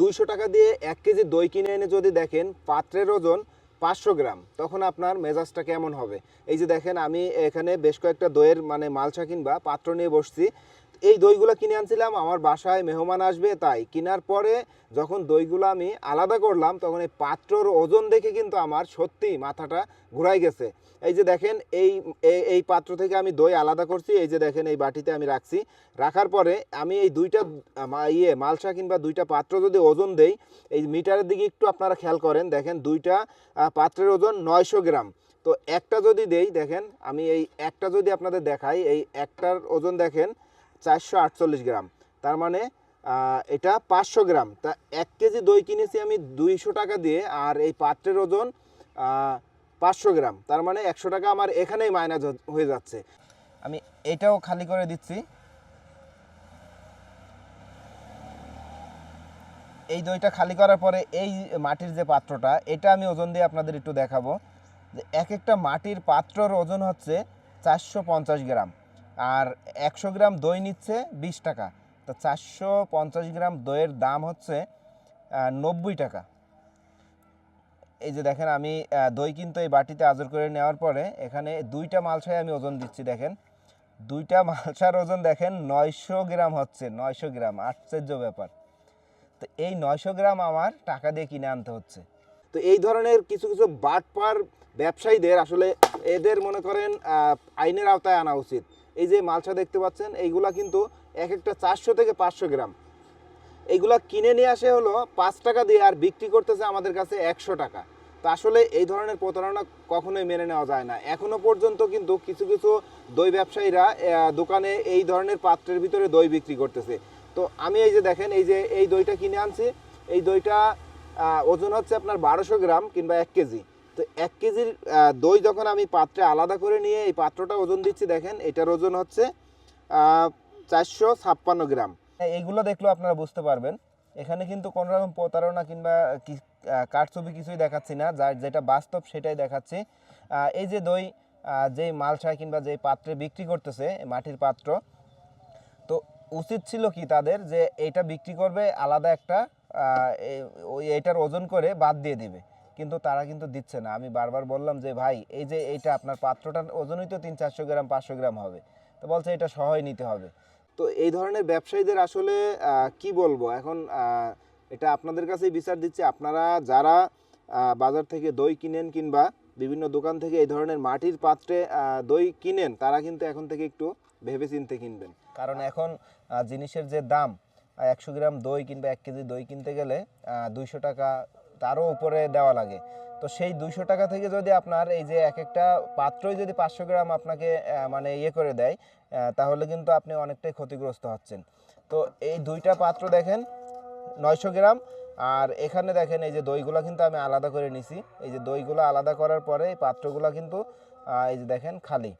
দুইশো টাকা দিয়ে এক কেজি দই কিনে এনে যদি দেখেন, পাত্রের ওজন পাঁচশো গ্রাম, তখন আপনার মেজাজটা কেমন হবে? এই যে দেখেন, আমি এখানে বেশ কয়েকটা দইয়ের মানে মালসা কিংবা পাত্র নিয়ে বসছি। এই দইগুলো কিনে আনছিলাম, আমার বাসায় মেহমান আসবে, তাই কেনার পরে যখন দইগুলো আমি আলাদা করলাম, তখন এই পাত্রর ওজন দেখে কিন্তু আমার সত্যি মাথাটা ঘুরাই গেছে। এই যে দেখেন, এই, এই- পাত্র থেকে আমি দই আলাদা করছি, এই যে দেখেন, এই বাটিতে আমি রাখছি। রাখার পরে আমি এই দুইটা ইয়ে মালসা কিংবা দুইটা পাত্র যদি ওজন দেই, এই মিটারের দিকে একটু আপনারা খেয়াল করেন, দেখেন দুইটা পাত্রের ওজন নয়শো গ্রাম। তো একটা যদি দেই, দেখেন, আমি এই একটা যদি আপনাদের দেখাই, এই একটার ওজন দেখেন চারশো আটচল্লিশ গ্রাম। তার মানে এটা পাঁচশো গ্রাম। তা এক কেজি দই কিনেছি আমি দুইশো টাকা দিয়ে, আর এই পাত্রের ওজন পাঁচশো গ্রাম। তার মানে একশো টাকা আমার এখানেই মাইনাস হয়ে যাচ্ছে। আমি এটাও খালি করে দিচ্ছি। এই দইটা খালি করার পরে এই মাটির যে পাত্রটা, এটা আমি ওজন দিয়ে আপনাদের একটু দেখাবো। যে এক একটা মাটির পাত্রর ওজন হচ্ছে চারশো পঞ্চাশ গ্রাম। আর একশো গ্রাম দই নিচ্ছে বিশ টাকা। তো চারশো পঞ্চাশ গ্রাম দইয়ের দাম হচ্ছে নব্বই টাকা। এই যে দেখেন আমি দই কিন্তু এই বাটিতে আজর করে নেওয়ার পরে এখানে দুইটা মালসায় আমি ওজন দিচ্ছি, দেখেন। দুইটা মালসার ওজন দেখেন, নয়শো গ্রাম হচ্ছে, নয়শো গ্রাম, আশ্চর্য ব্যাপার। তো এই নয়শো গ্রাম আমার টাকা দিয়ে কিনে আনতে হচ্ছে। তো এই ধরনের কিছু কিছু বাটপার ব্যবসায়ীদের আসলে এদের মনে করেন আইনের আওতায় আনা উচিত। এই যে মালসা দেখতে পাচ্ছেন, এইগুলা কিন্তু এক একটা চারশো থেকে পাঁচশো গ্রাম। এইগুলা কিনে নিয়ে আসে হলো পাঁচ টাকা দিয়ে আর বিক্রি করতেছে আমাদের কাছে একশো টাকা। তো আসলে এই ধরনের প্রতারণা কখনোই মেনে নেওয়া যায় না। এখনও পর্যন্ত কিন্তু কিছু কিছু দই ব্যবসায়ীরা দোকানে এই ধরনের পাত্রের ভিতরে দই বিক্রি করতেছে। তো আমি এই যে দেখেন, এই যে এই দইটা কিনে আনছি। এই দইটা ওজন হচ্ছে আপনার বারোশো গ্রাম কিংবা এক কেজি। তো এক কেজির দই যখন আমি পাত্রে আলাদা করে নিয়ে এই পাত্রটা ওজন দিচ্ছি, দেখেন, এটার ওজন হচ্ছে চারশো ছাপ্পান্ন গ্রাম। এইগুলো দেখলেও আপনারা বুঝতে পারবেন। এখানে কিন্তু কোনো রকম প্রতারণা কিংবা কারছবি কিছুই দেখাচ্ছি না। যার যেটা বাস্তব সেটাই দেখাচ্ছি। এই যে দই যেই মালসায় কিংবা যেই পাত্রে বিক্রি করতেছে মাটির পাত্র, তো উচিত ছিল কি তাদের যে এইটা বিক্রি করবে, আলাদা একটা এইটার ওজন করে বাদ দিয়ে দিবে। কিন্তু তারা কিন্তু দিচ্ছে না। আমি বারবার বললাম যে, ভাই, এই যে এইটা আপনার পাত্রটার ওজনই তো তিন চারশো গ্রাম, পাঁচশো গ্রাম হবে। তো বলছে এটা সহই নিতে হবে। তো এই ধরনের ব্যবসায়ীদের আসলে কি বলব? এখন এটা আপনাদের কাছেই বিচার দিচ্ছি। আপনারা যারা বাজার থেকে দই কিনেন কিংবা বিভিন্ন দোকান থেকে এই ধরনের মাটির পাত্রে দই কিনেন, তারা কিন্তু এখন থেকে একটু ভেবে চিনতে কিনবেন। কারণ এখন জিনিসের যে দাম একশো গ্রাম দই কিংবা এক কেজি দই কিনতে গেলে দুইশো টাকা তারও উপরে দেওয়া লাগে। তো সেই দুইশো টাকা থেকে যদি আপনার এই যে এক একটা পাত্রই যদি পাঁচশো গ্রাম আপনাকে মানে ইয়ে করে দেয় তাহলে কিন্তু আপনি অনেকটাই ক্ষতিগ্রস্ত হচ্ছেন। তো এই দুইটা পাত্র দেখেন, নয়শো গ্রাম। আর এখানে দেখেন এই যে দইগুলো কিন্তু আমি আলাদা করে নিছি। এই যে দইগুলো আলাদা করার পরে এই পাত্রগুলো কিন্তু এই যে দেখেন খালি।